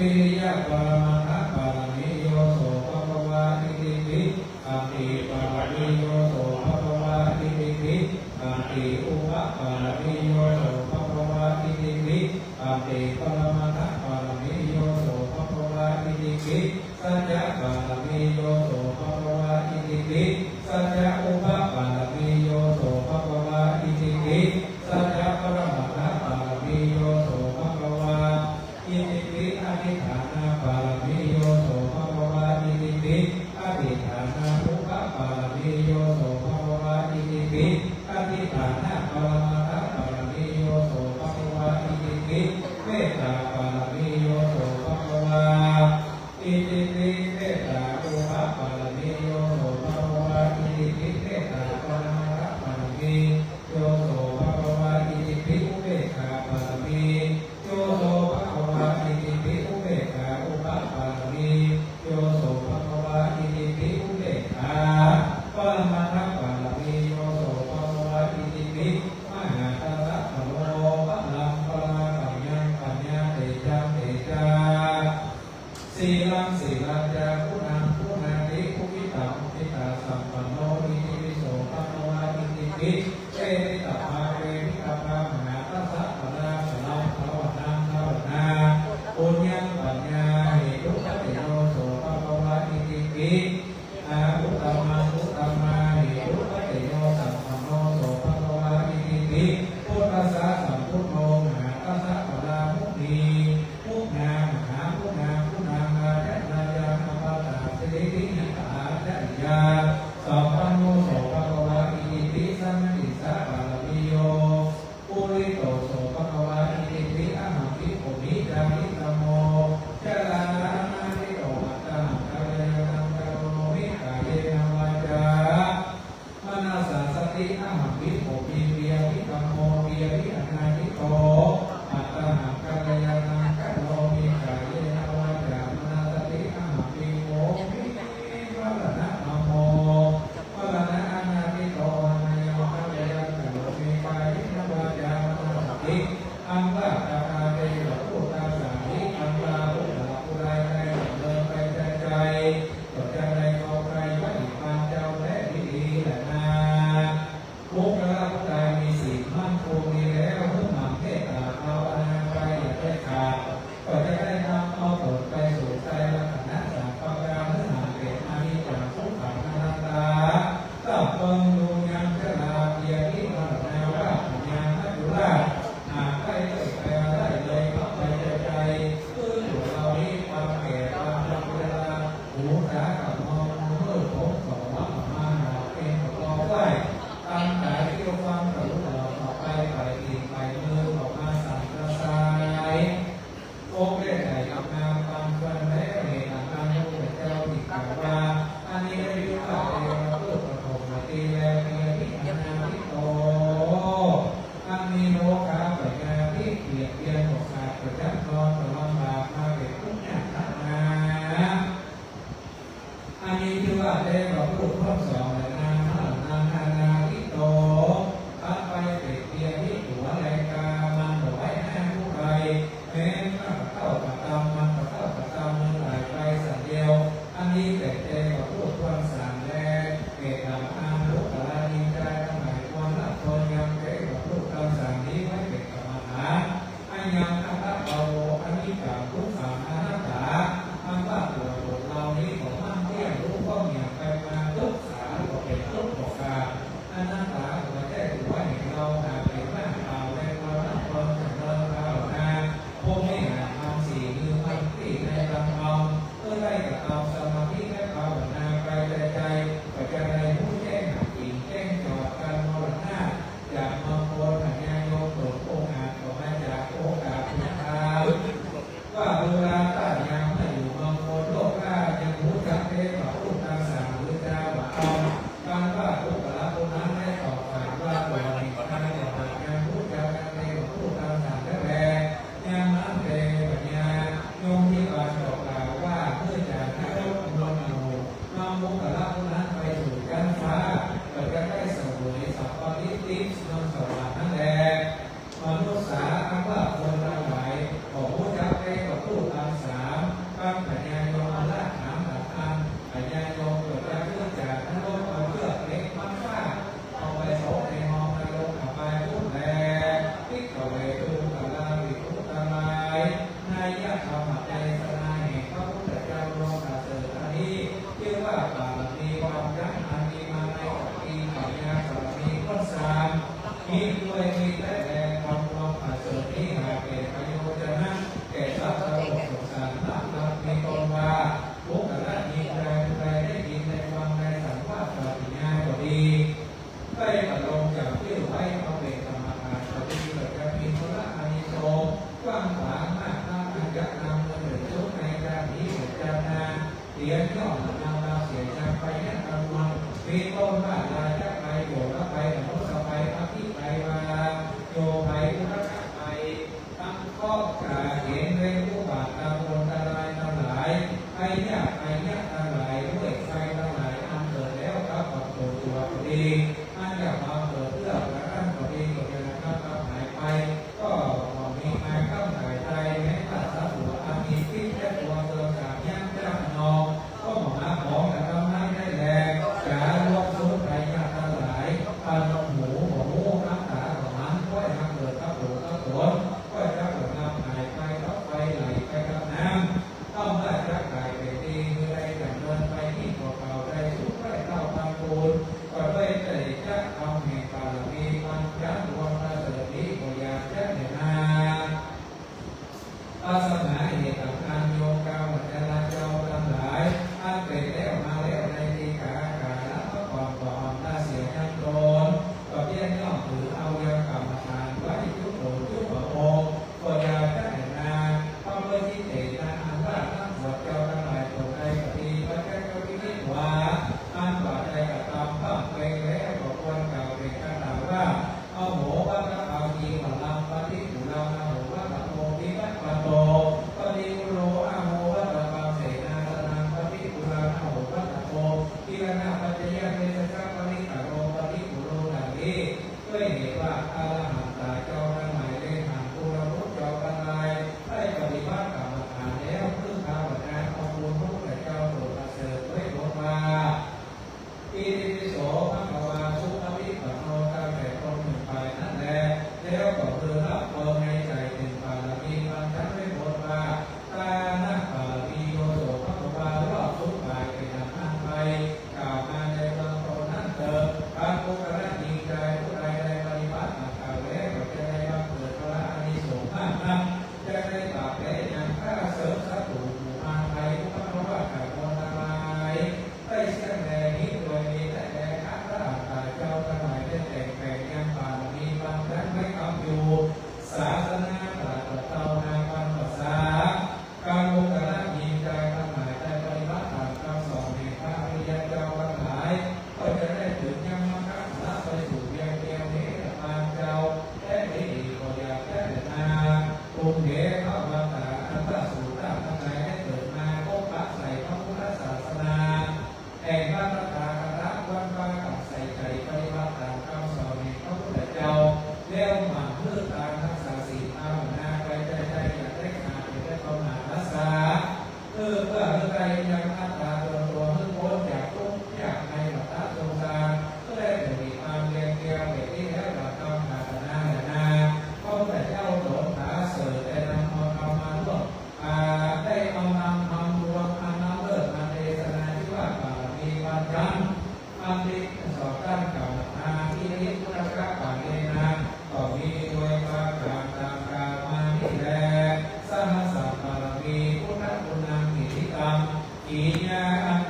วิริยะปะมะหะปะมิโยโสภะคะติติปิอติปะมิโยโสภะคะติติปิอติอุปะปะมิโยโสภะคะติติปิอติปะมะ para อันว่าจะ มีด้วยมีแต่แรความลมอัศนีหาเกตประโยชนะแก่สัว์โลกสงสารนักรักมีตนว่าพุกขละมีแรงแรงได้ยินในฟังในสัมภาษณ์ปฏิญาณก็ดีได้ปลงจากที่ไว้เอาเป็นธรรมอาสติเกิดจะมีพละอานิสงส์กว้ากนักอาจจะนำเงินหรือทุกในการนี้เหานาเสียงย่อนำเราากไปแมีต้นว่าลายจะไปโบกแล้วไปหนอ ele a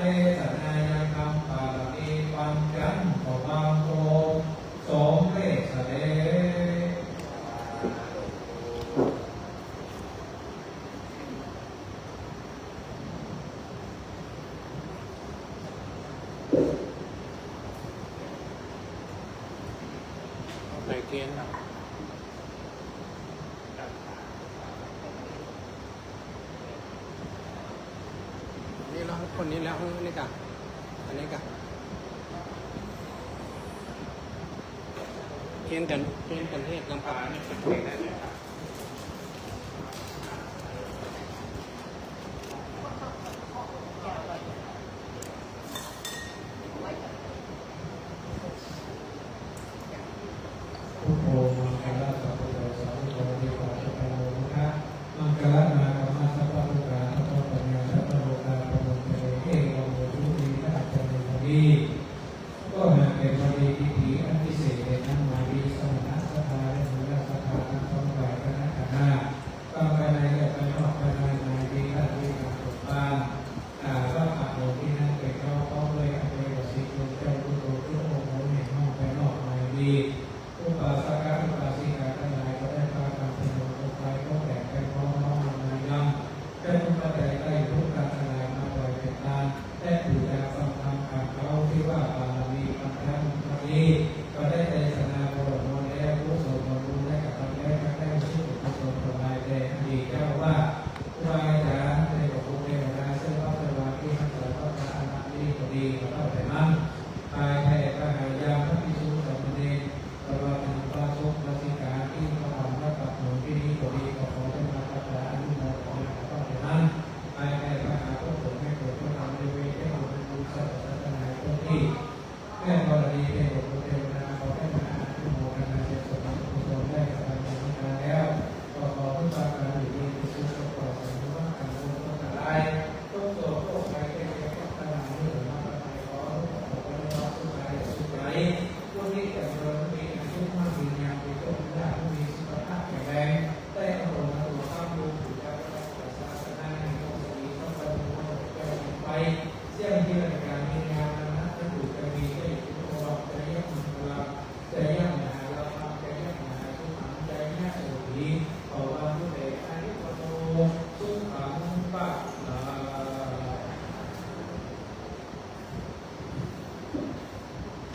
คนนี้แล้วนี่กะอันนี้กะเพียงกันเพียงกันเทศลำปางนี่เป็นเพลงได้